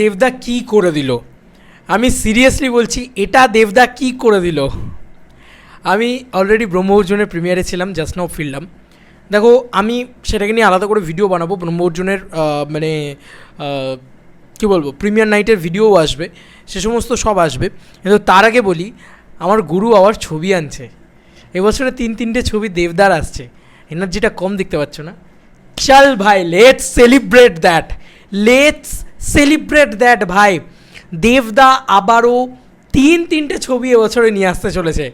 দেবদা কি করে দিল? আমি সিরিয়াসলি বলছি এটা দেবদা কি করে দিল? আমি অলরেডি ব্রহ্মঅর্জুনের প্রিমিয়ারে ছিলাম জাস্ট নাও ফিরলাম দেখো আমি সেটাকে নিয়ে আলাদা করে ভিডিও বানাবো ব্রহ্মঅর্জুনের আহ, মানে কী বলব প্রিমিয়ার নাইটের ভিডিওও আসবে সে সমস্ত সব আসবে। কিন্তু তার আগে বলি আমার গুরু আবার ছবি আনছে। এবছরে তিন তিনটে ছবি দেবদার আসছে। এনার্জিটা কম দেখতে পাচ্ছ না? চল ভাই let's celebrate that let's celebrate that ভাই। দেবদা আবারও তিন তিনটে ছবি এবছরে নিয়ে আসতে চলেছে।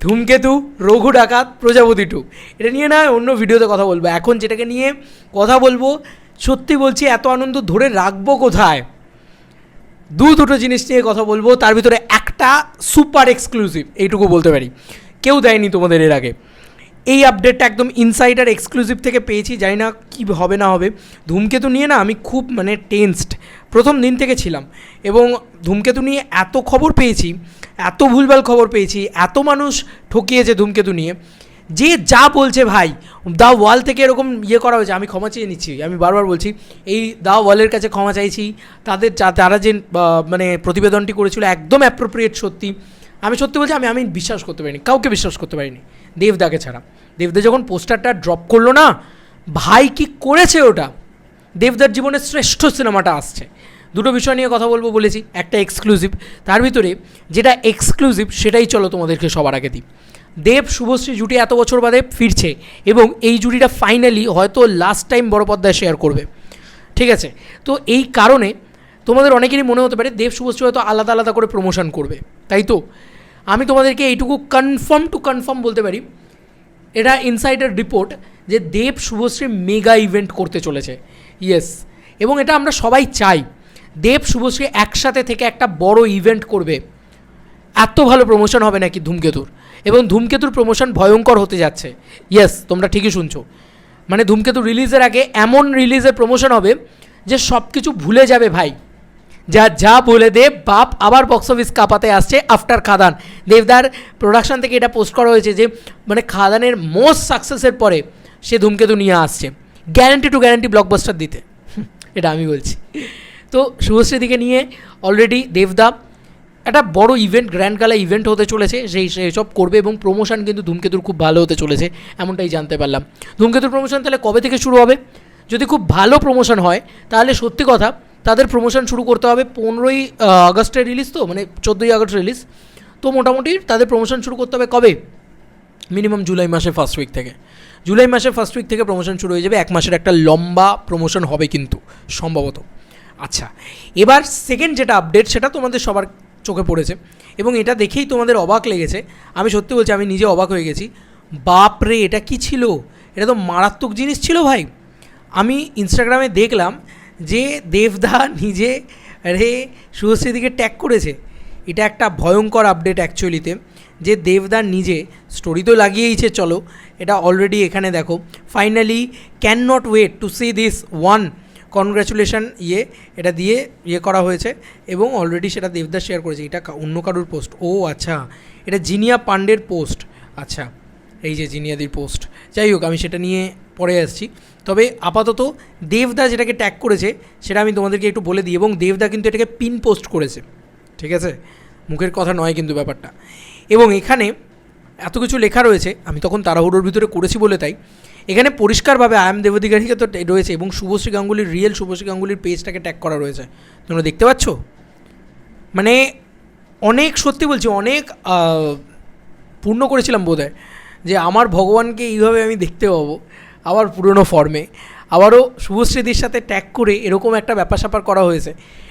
ধূমকেতু, রঘু ডাকাত, প্রজাপতি টু। এটা নিয়ে না অন্য ভিডিওতে কথা বলব। এখন যেটাকে নিয়ে কথা বলব, সত্যি বলছি, এত আনন্দ ধরে রাখব কোথায়? দু দুটো জিনিস নিয়ে কথা বলব, তার ভিতরে একটা সুপার এক্সক্লুসিভ এইটুকু বলতে পারি। কেউ দেয়নি তোমাদের এর আগে। এই আপডেটটা একদম ইনসাইডার এক্সক্লুসিভ থেকে পেয়েছি, জানি না কী হবে না হবে। ধূমকেতু নিয়ে না আমি খুব মানে টেন্সড প্রথম দিন থেকে ছিলাম। এবং ধূমকেতু নিয়ে এত খবর পেয়েছি, এত ভুলভাল খবর পেয়েছি, এত মানুষ ঠকিয়েছে ধূমকেতু নিয়ে, যে যা বলছে ভাই দা ওয়াল থেকে এরকম ইয়ে করা হয়েছে, আমি ক্ষমা চেয়ে নিচ্ছি, আমি বারবার বলছি, এই দা ওয়ালের কাছে ক্ষমা চাইছি, তাদের যা- তারা যে মানে প্রতিবেদনটি করেছিল, একদম অ্যাপ্রোপ্রিয়েট সত্যি। আমি সত্যি বলছি, আমি আমি বিশ্বাস করতে পারিনি, কাউকে বিশ্বাস করতে পারিনি। দেবদাকে ছাড়া। দেবদা যখন পোস্টারটা ড্রপ করল না, ভাই কি করেছে ওটা? দেবদার জীবনের শ্রেষ্ঠ সিনেমাটা আসছে। দুটো বিষয় নিয়ে কথা বলব বলেছি, একটা এক্সক্লুসিভ তার ভিতরে যেটা এক্সক্লুসিভ সেটাই চলো তোমাদেরকে সবার আগে দিই। দেব, শুভশ্রী জুটি এত বছর বাদে ফিরছে এবং এই জুটিটা ফাইনালি হয়তো লাস্ট টাইম বড় পর্দায় শেয়ার করবে। ঠিক আছে? তো এই কারণে তোমাদের অনেকেরই মনে হতে পারে দেব, শুভশ্রী হয়তো আলাদা আলাদা করে প্রমোশন করবে। তাই তো? আমি তোমাদেরকে এইটুকু কনফার্ম টু কনফার্ম বলতে পারি। এটা ইনসাইডার রিপোর্ট যে দেব শুভশ্রী মেগা ইভেন্ট করতে চলেছে। ইয়েস এবং এটা আমরা সবাই চাই। দেব শুভশ্রী একসাথে থেকে একটা বড় ইভেন্ট করবে। এত ভালো প্রমোশন হবে নাকি ধূমকেতুর? এবং ধূমকেতুর প্রমোশন ভয়ঙ্কর হতে যাচ্ছে। ইয়েস তোমরা ঠিকই শুনছো। মানে ধূমকেতু রিলিজের আগে এমন রিলিজের প্রমোশন হবে যে সব কিছু ভুলে যাবে ভাই। যা যা বলে দেব বাপ আবার বক্স অফিস কাঁপাতে আসছে আফটার খাদান। দেবদার প্রোডাকশন থেকে এটা পোস্ট করা হয়েছে যে মানে খাদানের মোস্ট সাকসেসের পরে সে ধূমকেতু নিয়ে আসছে। গ্যারান্টি টু গ্যারান্টি ব্লকবাস্টার দিতে। এটা আমি বলছি। তো শুভশ্রীদিকে নিয়ে অলরেডি দেবদা একটা বড় ইভেন্ট গ্র্যান্ড গালা ইভেন্ট হতে চলেছে। সেই সব করবে এবং প্রমোশন কিন্তু ধূমকেতুর খুব ভালো হতে চলেছে, এমনটাই জানতে পারলাম। ধূমকেতুর প্রমোশন তাহলে কবে থেকে শুরু হবে? যদি খুব ভালো প্রমোশন হয়, তাহলে সত্যি কথা তাদের প্রমোশন শুরু করতে হবে পনেরোই আগস্টে রিলিজ তো মানে চোদ্দোই আগস্ট রিলিজ তো মোটামুটি তাদের প্রমোশন শুরু করতে হবে কবে? মিনিমাম জুলাই মাসে ফার্স্ট উইক থেকে। জুলাই মাসে ফার্স্ট উইক থেকে প্রমোশন শুরু হয়ে যাবে। এক মাসের একটা লম্বা প্রমোশন হবে কিন্তু, সম্ভবত। আচ্ছা এবার সেকেন্ড যেটা আপডেট সেটা তোমাদের সবার চোখে পড়েছে, এবং এটা দেখেই তোমাদের অবাক লেগেছে। আমি সত্যি বলছি, আমি নিজে অবাক হয়ে গেছি। বাপ রে এটা কি ছিল? এটা তো মারাত্মক জিনিস ছিল ভাই। আমি ইনস্টাগ্রামে দেখলাম যে দেবদা নিজে রে শুভশ্রীদিকে ট্যাগ করেছে, এটা একটা ভয়ঙ্কর আপডেট অ্যাকচুয়ালিতে যে দেবদা নিজে স্টোরি তো লাগিয়েইছে, চলো, এটা অলরেডি এখানে দেখো। Finally can not wait to see this one congratulation ইয়ে এটা দিয়ে ইয়ে করা হয়েছে, এবং অলরেডি সেটা দেবদা শেয়ার করেছে। এটা অন্য কারুর পোস্ট ও আচ্ছা এটা জিনিয়া পান্ডের পোস্ট আচ্ছা এই যে জিনিয়াদির পোস্ট যাই হোক, আমি সেটা নিয়ে পরে আসছি। তবে আপাতত দেবদা যেটাকে ট্যাগ করেছে, সেটা আমি তোমাদেরকে একটু বলে দিই এবং দেবদা কিন্তু এটাকে পিন পোস্ট করেছে। ঠিক আছে? মুখের কথা নয় কিন্তু ব্যাপারটা। এবং এখানে এত কিছু লেখা রয়েছে, আমি তখন তাড়াহুড়োর ভিতরে করেছি বলে তাই। এখানে পরিষ্কারভাবে আয়াম দেবদিগারিকে তো রয়েছে এবং শুভশ্রী গাঙ্গুলির রিয়েল শুভশ্রী গাঙ্গুলির পেজটাকে ট্যাগ করা রয়েছে। তোমরা দেখতে পাচ্ছ? মানে অনেক, সত্যি বলছি, অনেক পূর্ণ করেছিলাম বোধহয়, যে আমার ভগবানকে এইভাবে আমি দেখতে পাবো। আবার পুরনো ফর্মে আবারও শুভশ্রীদির সাথে ট্যাগ করে এরকম একটা ব্যাপার স্যাপার করা হয়েছে।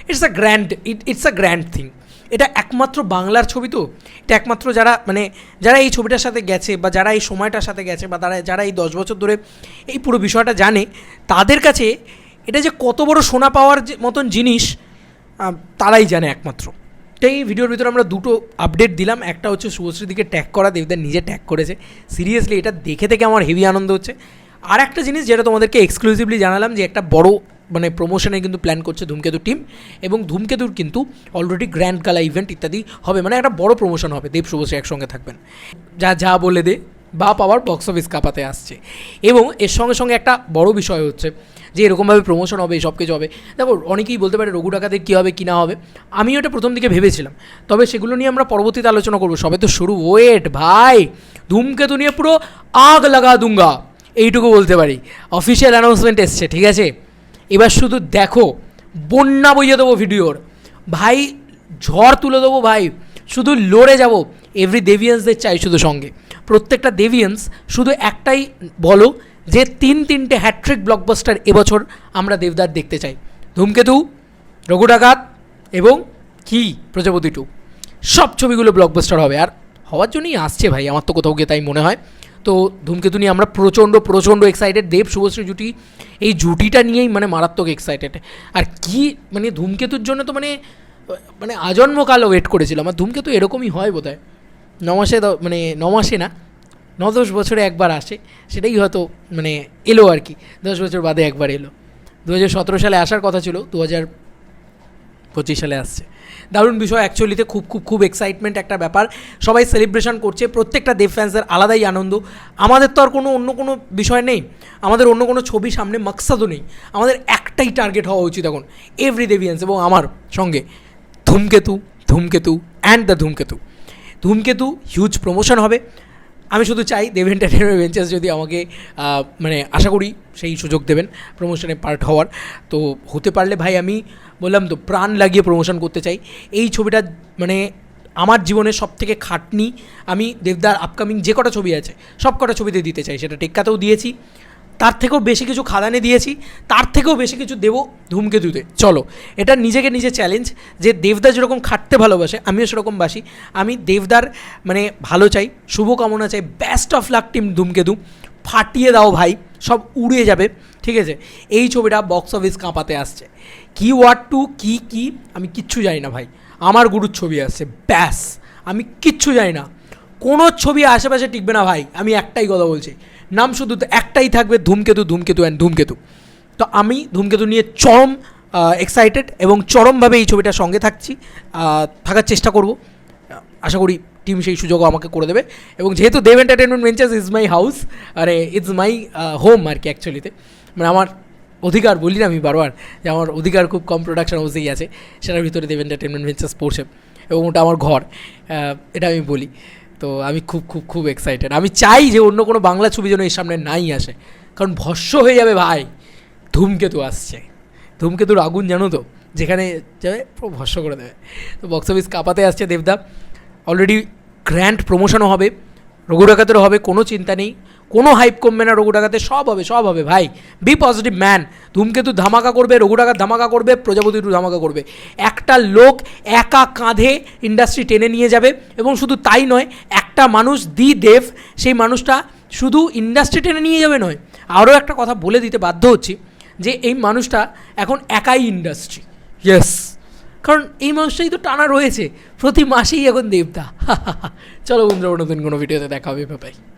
It's a grand it it's a grand thing এটা একমাত্র বাংলার ছবি তো? এটা একমাত্র যারা মানে যারা এই ছবিটার সাথে গেছে বা যারা এই সময়টার সাথে গেছে বা তারা, যারা এই দশ বছর ধরে এই পুরো বিষয়টা জানে, তাদের কাছে এটা যে কত বড় সোনা পাওয়ার মতন জিনিস তারাই জানে একমাত্র। তো এই ভিডিওর ভিতরে আমরা দুটো আপডেট দিলাম। একটা হচ্ছে শুভশ্রীদিকে ট্যাগ করা, দেবদার নিজে ট্যাগ করেছে। সিরিয়াসলি এটা দেখে থেকে আমার হেভি আনন্দ হচ্ছে। আর একটা জিনিস যেটা তোমাদেরকে এক্সক্লুসিভলি জানালাম যে একটা বড় মানে প্রমোশনে কিন্তু প্ল্যান করছে ধূমকেতু টিম এবং ধূমকেতুর কিন্তু অলরেডি গ্র্যান্ড গালা ইভেন্ট ইত্যাদি হবে। মানে একটা বড় প্রমোশন হবে। দেব শুভশ্রী একসঙ্গে থাকবেন। যা যা বলে দে, বা পাওয়ার বক্স অফিস কাঁপাতে আসছে। এবং এর সঙ্গে সঙ্গে একটা বড় বিষয় হচ্ছে যে এরকমভাবে প্রমোশন হবে, সব কিছু হবে। দেখো, অনেকেই বলতে পারে রঘু ডাকাতের কী হবে, কী না হবে। আমিও এটা প্রথম দিকে ভেবেছিলাম। তবে সেগুলো নিয়ে আমরা পরবর্তীতে আলোচনা করব। সবে তো শুরু। ওয়েট ভাই! ধূমকেতু নিয়ে পুরো আগ লাগা দুঙ্গা। এইটুকু বলতে পারি। অফিসিয়াল অ্যানাউন্সমেন্ট এসছে, ঠিক আছে? এবার শুধু দেখো, বন্যা বইয়ে দেবো ভিডিওর ভাই, ঝড় তুলে দেবো ভাই, শুধু লড়ে যাব। এভরি দেভিয়েন্সদের চাই শুধু সঙ্গে। প্রত্যেকটা দেভিয়েন্স শুধু একটাই বলো যে, তিন তিনটে হ্যাট্রিক ব্লকবাস্টার এবছর আমরা দেবদার দেখতে চাই। ধূমকেতু রঘু ডাকাত এবং কি? প্রজাপতি টু সব ছবিগুলো ব্লকবাস্টার হবে। আর হওয়ার জন্যই আসছে ভাই, আমার তো কোথাও গিয়ে তাই মনে হয়। তো ধূমকেতু নিয়ে আমরা প্রচণ্ড প্রচণ্ড এক্সাইটেড দেব শুভশ্রী জুটি, এই জুটিটা নিয়েই মানে মারাত্মক এক্সাইটেড আর কি মানে ধূমকেতুর জন্য তো মানে মানে আজন্মকাল ওয়েট করেছিলাম। আর ধূমকেতু এরকমই হয় বোধ হয় নমাসে মানে নমাসে না, ন দশ বছরে একবার আসে। সেটাই হয়তো মানে এলো আর কি। দশ বছর বাদে একবার এলো। দু হাজার সতেরো সালে আসার কথা ছিল, দু পঁচিশ সালে আসছে। দারুণ বিষয় অ্যাকচুয়ালিতে খুব খুব খুব এক্সাইটমেন্ট একটা ব্যাপার। সবাই সেলিব্রেশন করছে, প্রত্যেকটা দেব ফ্যান্সের আলাদাই আনন্দ। আমাদের তো আর কোনো অন্য কোনো বিষয় নেই। আমাদের অন্য কোনো ছবি সামনে মাকসাদও নেই। আমাদের একটাই টার্গেট হওয়া উচিত এখন এভরি দেভিয়ান্স এবং আমার সঙ্গে। ধূমকেতু ধূমকেতু অ্যান্ড দ্য ধূমকেতু। ধূমকেতু হিউজ প্রমোশন হবে। আমি শুধু চাই দেব এন্টারটেনমেন্ট ভেঞ্চার্স যদি আমাকে মানে আশা করি সেই সুযোগ দেবেন প্রমোশনে পার্ট হওয়ার। তো হতে পারলে ভাই আমি বললাম তো, প্রাণ লাগিয়ে প্রমোশন করতে চাই। এই ছবিটা মানে আমার জীবনের সব থেকে খাটনি। আমি দেবদার আপকামিং যে কটা ছবি আছে সব কটা ছবিতে দিতে চাই, সেটা টেক্কাতেও দিয়েছি। তার থেকেও বেশি কিছু খাদানে দিয়েছি, তার থেকেও বেশি কিছু দেবো ধূমকেতুতে। চলো, এটা নিজেকে নিজে চ্যালেঞ্জ যে দেবদা যেরকম খাটতে ভালোবাসে, আমিও সেরকম বাসি। আমি দেবদার মানে ভালো চাই, শুভকামনা চাই বেস্ট অফ লাক টিম ধূমকেতু। ফাটিয়ে দাও ভাই, সব উড়ে যাবে, ঠিক আছে? এই ছবিটা বক্স অফিস কাঁপাতে আসছে। কি ওয়ার্ড টু কি কি, আমি কিচ্ছু জানি না ভাই। আমার গুরুর ছবি আসছে, ব্যাস। আমি কিচ্ছু জানি না। কোনো ছবি আশেপাশে টিকবে না ভাই, আমি একটাই কথা বলছি। নাম শুধু একটাই থাকবে ধূমকেতু ধূমকেতু অ্যান্ড ধূমকেতু তো আমি ধূমকেতু নিয়ে চরম এক্সাইটেড এবং চরমভাবে এই ছবিটার সঙ্গে থাকছি থাকার চেষ্টা করব। আশা করি টিম সেই সুযোগও আমাকে করে দেবে। এবং যেহেতু Dev entertainment ventures is my house আরে ইটস মাই হোম আর কি অ্যাকচুয়ালিতে মানে আমার অধিকার, বলি না আমি বারবার, যে আমার অধিকার খুব কম প্রোডাকশন হাউসেই আছে। সেটার ভিতরে দেব এন্টারটেনমেন্ট ভেঞ্চার্স পড়ছে এবং ওটা আমার ঘর এটা আমি বলি। তো আমি খুব খুব খুব এক্সাইটেড আমি চাই যে অন্য কোনো বাংলা ছবি যেন এর সামনে নাই আসে। কারণ ভস্য হয়ে যাবে ভাই। ধূমকেতু আসছে। ধূমকেতুর আগুন জানো তো? যেখানে যাবে, পুরো ভস্য করে দেবে। তো বক্স অফিস কাঁপাতে আসছে দেবদা। অলরেডি গ্র্যান্ড প্রমোশনও হবে। রঘু ডাকাতেরও হবে, কোনো চিন্তা নেই। কোনো হাইপ কমবে না রঘু ডাকাতে সব হবে সব হবে, ভাই। বি পজিটিভ ম্যান ধূমকেতু ধামাকা করবে রঘু ডাকাত ধামাকা করবে প্রজাপতি ধামাকা করবে। একটা লোক একা কাঁধে ইন্ডাস্ট্রি টেনে নিয়ে যাবে, এবং শুধু তাই নয়, একটা মানুষ, দি দেব, সেই মানুষটা শুধু ইন্ডাস্ট্রি টেনে নিয়ে যাবে নয়। আরও একটা কথা বলে দিতে বাধ্য হচ্ছি, যে এই মানুষটা এখন একাই ইন্ডাস্ট্রি ইয়েস কারণ এই মানুষটাই তো টানা রয়েছে। প্রতি মাসেই এখন দেবতা। চলো বন্ধুরা নতুন কোনো ভিডিওতে দেখা হবে।